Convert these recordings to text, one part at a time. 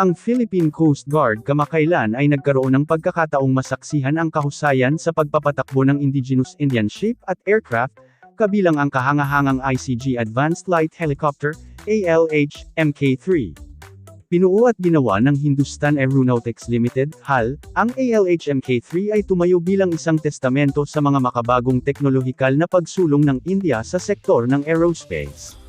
Ang Philippine Coast Guard kamakailan ay nagkaroon ng pagkakataong masaksihan ang kahusayan sa pagpapatakbo ng indigenous Indian ship at aircraft, kabilang ang kahangahangang ICG Advanced Light Helicopter, ALH, Mk3. Pinuo at ginawa ng Hindustan Aeronautics Limited, HAL, ang ALH Mk3 ay tumayo bilang isang testamento sa mga makabagong teknolohikal na pagsulong ng India sa sektor ng aerospace.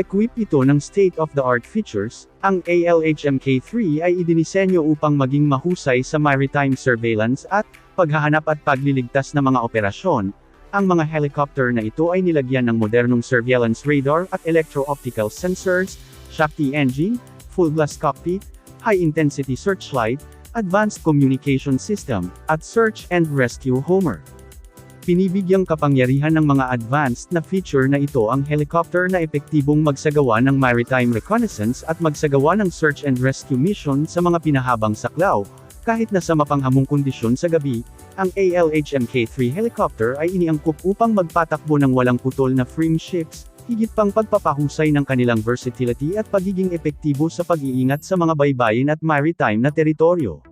Equip ito ng state-of-the-art features, ang ALH Mk3 ay idinisenyo upang maging mahusay sa maritime surveillance at paghahanap at pagliligtas ng mga operasyon. Ang mga helicopter na ito ay nilagyan ng modernong surveillance radar at electro-optical sensors, Shakti engine, full-glass cockpit, high-intensity searchlight, advanced communication system, at search and rescue homer. Pinibigyang kapangyarihan ng mga advanced na feature na ito ang helicopter na epektibong magsagawa ng maritime reconnaissance at magsagawa ng search and rescue mission sa mga pinahabang saklaw. Kahit na sa mapanghamong kondisyon sa gabi, ang ALH Mk3 helicopter ay iniangkop upang magpatakbo ng walang putol na frame ships, higit pang pagpapahusay ng kanilang versatility at pagiging epektibo sa pag-iingat sa mga baybayin at maritime na teritoryo.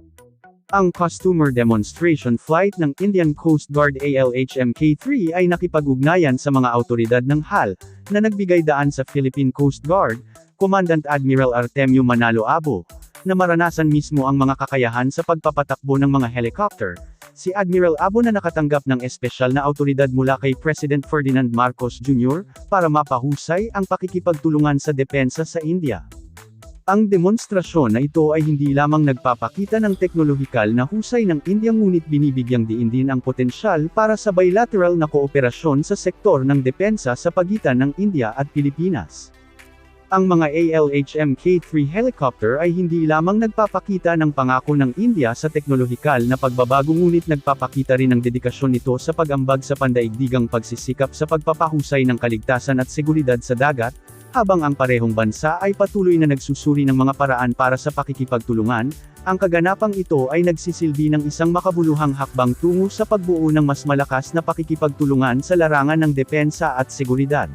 Ang customer demonstration flight ng Indian Coast Guard ALH Mk3 ay nakipag-ugnayan sa mga autoridad ng HAL, na nagbigay daan sa Philippine Coast Guard, Commandant Admiral Artemio Manalo Abo, na maranasan mismo ang mga kakayahan sa pagpapatakbo ng mga helicopter. Si Admiral Abo na nakatanggap ng espesyal na autoridad mula kay President Ferdinand Marcos Jr. para mapahusay ang pakikipagtulungan sa depensa sa India. Ang demonstrasyon na ito ay hindi lamang nagpapakita ng teknolohikal na husay ng India ngunit binibigyang diin din ang potensyal para sa bilateral na kooperasyon sa sektor ng depensa sa pagitan ng India at Pilipinas. Ang mga ALH Mk3 helicopter ay hindi lamang nagpapakita ng pangako ng India sa teknolohikal na pagbabago ngunit nagpapakita rin ng dedikasyon nito sa pag-ambag sa pandaigdigang pagsisikap sa pagpapahusay ng kaligtasan at seguridad sa dagat, habang ang parehong bansa ay patuloy na nagsusuri ng mga paraan para sa pakikipagtulungan, ang kaganapang ito ay nagsisilbi ng isang makabuluhang hakbang tungo sa pagbuo ng mas malakas na pakikipagtulungan sa larangan ng depensa at seguridad.